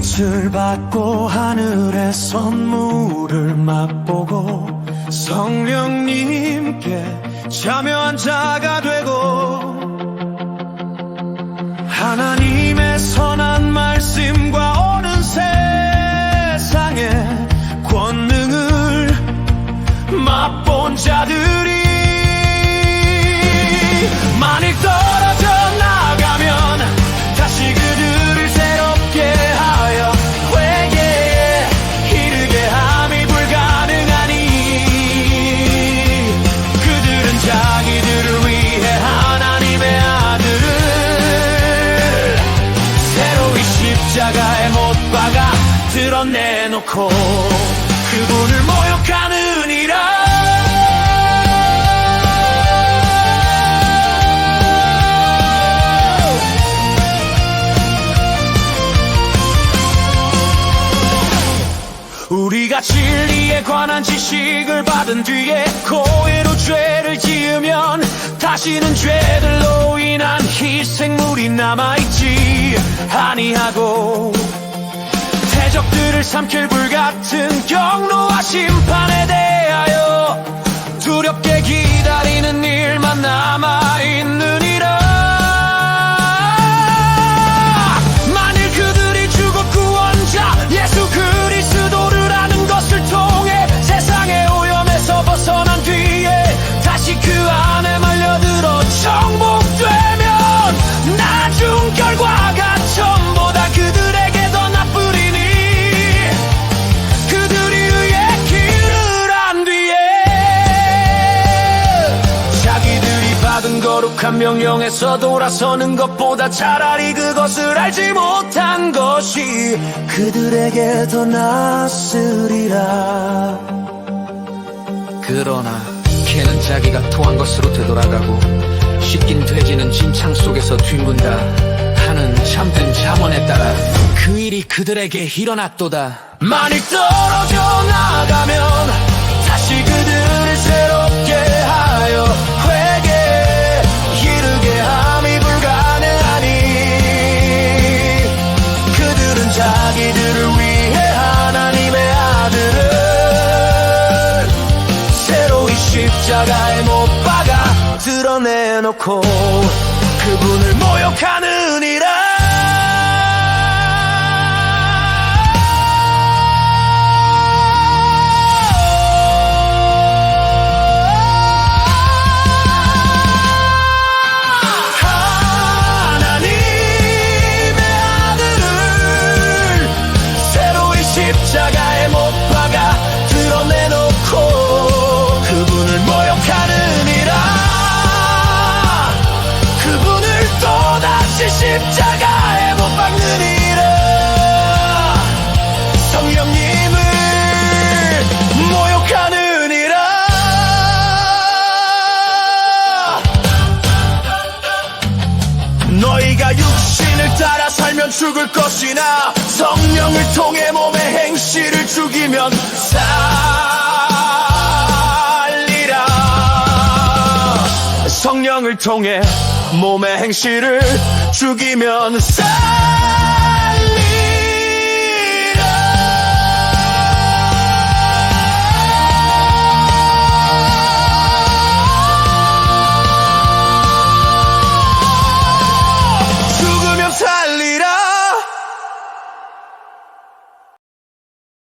몫을 받고 하늘의 선물을 맛보고 성령님께 참여한 자가 되고 하나님의 선한 말씀과 오는 세상에 권능을 맛본 자들 드러내놓고 그분을 모욕하느니라. 우리가 진리에 관한 지식을 받은 뒤에 고의로 죄를 지으면 다시는 죄들로 인한 희생물이 남아있지 아니하고 대 적들을 삼킬 불같은 경로와 심판에 대하여 두렵게 기다리는 일만 남아있느 거룩한 명령에서 돌아서는 것보다 차라리 그것을 알지 못한 것이 그들에게 더 낫으리라. 그러나 개는 자기가 토한 것으로 되돌아가고 씻긴 돼지는 진창 속에서 뒹군다. 하는 참된 잠언에 따라 그 일이 그들에게 일어났도다. 만일 떨어져 나가면 다시 그들을 새롭 십자가에 못 박아 드러내놓고 그분을 모욕하느 너희가 육신을 따라 살면 죽을 것이나 성령을 통해 몸의 행실을 죽이면 살리라. 성령을 통해 몸의 행실을 죽이면 살리라 salir a